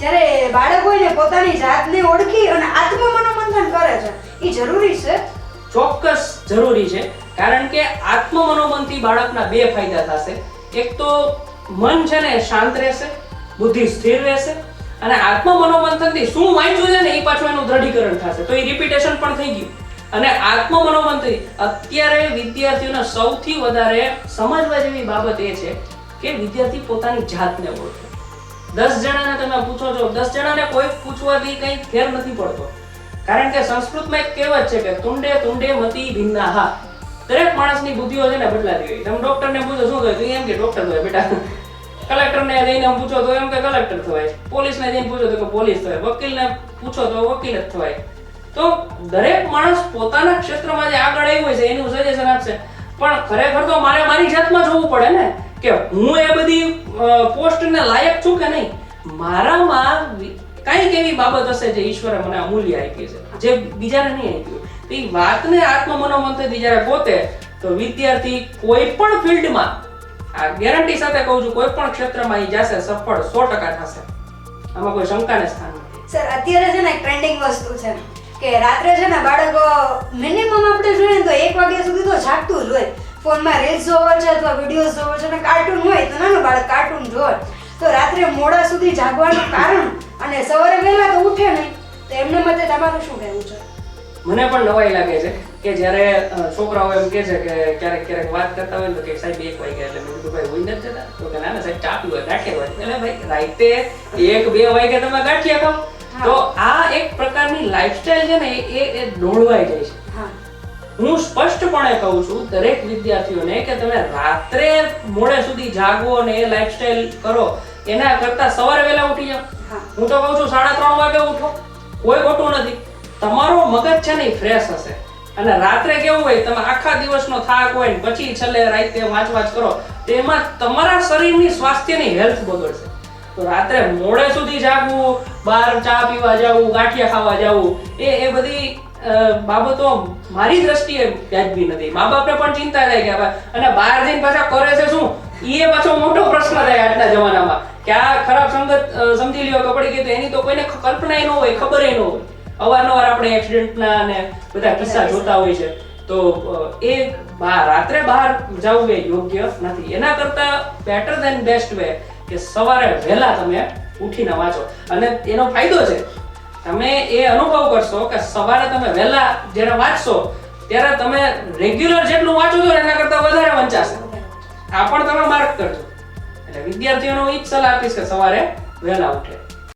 જ્યારે બાળક હોય ને પોતાની જાતને ઓળખી અને આત્મ મનોમંથન કરે છે એ જરૂરી છે? ચોક્કસ જરૂરી છે, કારણ કે આત્મ મનોમનથી બાળકના બે ફાયદા થશે. એક તો મન છે ને શાંત રહેશે, બુદ્ધિ સ્થિર રહેશે, અને આત્મ મનોમંથનથી શું વાંચ્યું છે ને એ પાછું એનું દ્રઢીકરણ થશે. તો એ રિપીટેશન પણ થઈ ગયું. અને આત્મ મનોમંથન અત્યારે વિદ્યાર્થીઓને સૌથી વધારે સમજવા જેવી બાબત એ છે કે વિદ્યાર્થી પોતાની જાતને ઓળખે. દસ જણાને તમે પૂછો છો, દસ જણાને કોઈ પૂછવાથી કંઈ ફેર નથી પડતો. કારણ કે સંસ્કૃતમાં એક કહેવત છે કે તુંડે તુંડે મતી ભિન્નાહા. દરેક માણસની બુદ્ધિઓ છે ને બદલાતી હોય. તમે ડોક્ટરને પૂછો, શું થયું એમ કે ડોક્ટર હોય બેટા. કલેક્ટરને જઈને પૂછો તો એમ કે કલેક્ટર થવાય. પોલીસને જઈને પૂછો તો કે પોલીસ થવાય. વકીલને પૂછો તો વકીલ જ થવાય. તો દરેક માણસ પોતાના ક્ષેત્રમાં જે આગળ આવ્યું છે, એનું સજેશન આપશે. પણ ખરેખર તો મારે મારી જાતમાં જોવું પડે ને. કે હું એ બધી પોસ્ટને લાયક છું કે નહીં? મારામાં કંઈક એવી બાબત હશે જે ઈશ્વરે મને અમૂલ્ય આપી છે. જે બીજાને નહીં આપ્યું તો એ વાતને આત્મ મનોમંથનથી જ્યારે પોતે, તો વિદ્યાર્થી કોઈ પણ ફિલ્ડમાં, આ ગેરંટી સાથે કહું છું, કોઈ પણ ક્ષેત્રમાં એ જશે, સફળ સો ટકા થશે. આમાં કોઈ શંકાને સ્થાન નથી. સર, અત્યારે છે ને ટ્રેન્ડિંગ વસ્તુ છે કે રાત્રે છે ને બાળકો મિનિમમ આપણે જોઈએ તો એક વાગ્યા સુધી તો જાગતું જ હોય. ફોનમાં રીલ્સ જોવો છે અથવા વિડીયોઝ જોવો છે અને કાર્ટૂન હોય તો નાનું બાળક કાર્ટૂન જોવે. તો રાત્રે મોડા સુધી જાગવાનું કારણ અને સવારે વહેલા તો ઉઠે નહીં. તો એમના મતે તમારું શું કહેવું છે? મને પણ નવાઈ લાગે છે કે જ્યારે છોકરાઓ એમ કે છે કે ક્યારેક ક્યારેક વાત કરતા હોય તો કે સાહેબ એક વાગ્યા એટલે મેં ભાઈ હોય નથી જતા? તો કે ના ના સાહેબ ચાપ્યું હોય ગાંઠિયા હોય. એટલે ભાઈ રાતે એક બે વાગ્યા તમે ગાંઠિયા ખાઓ તો આ એક પ્રકારની લાઈફસ્ટાઈલ છે ને એ એ ડોળવાઈ જાય છે. હા સ્પષ્ટપણે કહું છું દરેક વિદ્યાર્થીઓને કે તમે રાત્રે મોડે સુધી જાગો અને એ લાઈફસ્ટાઈલ કરો. એના કરતા સવારે વહેલા ઉઠી જાઓ. હું. તો કહું છું સાડા ત્રણ વાગે ઉઠો. કોઈ ખોટું નથી. તમારો મગજ છે ને ફ્રેશ હશે. અને રાત્રે કેવું હોય તમે આખા દિવસનો થાક હોય ને પછી છેલ્લે રાતે વાંચ વાંચ કરો તો એમાં તમારા શરીરની સ્વાસ્થ્યની હેલ્થ બગડશે. તો રાત્રે મોડે સુધી જાગવું બહાર ચા પીવા જવું ગાંઠિયા ખાવા જવું એ એ બધી બાબતો મારી દ્રષ્ટિએ વ્યાજબી નથી. મા બાપને પણ ચિંતા થાય કે અને બહાર જઈને પાછા કરે છે શું? એ પાછો મોટો પ્રશ્ન થાય આજના જમાનામાં. કે આ ખરાબ સંગત સમજી લ્યો કે પડી ગઈ તો એની તો કોઈને કલ્પના ન હોય ખબર ન હોય. અવારનવાર આપણે એક્સિડન્ટના અને બધા કિસ્સા જોતા હોય છે. તો એ રાત્રે બહાર જવું એ યોગ્ય નથી. એના કરતા બેટર ધેન બેસ્ટ વે કે સવારે વહેલા તમે ઉઠીને વાંચો. અને એનો ફાયદો છે તમે એ અનુભવ કરશો કે સવારે તમે વહેલા જ્યારે વાંચશો, ત્યારે તમે રેગ્યુલર જેટલું વાંચો છો, એના કરતા વધારે વંચાશે. આ પણ તમે માર્ક કરજો. એટલે વિદ્યાર્થીઓનો ઈ સલાહ આપીશ કે સવારે વહેલા ઉઠે.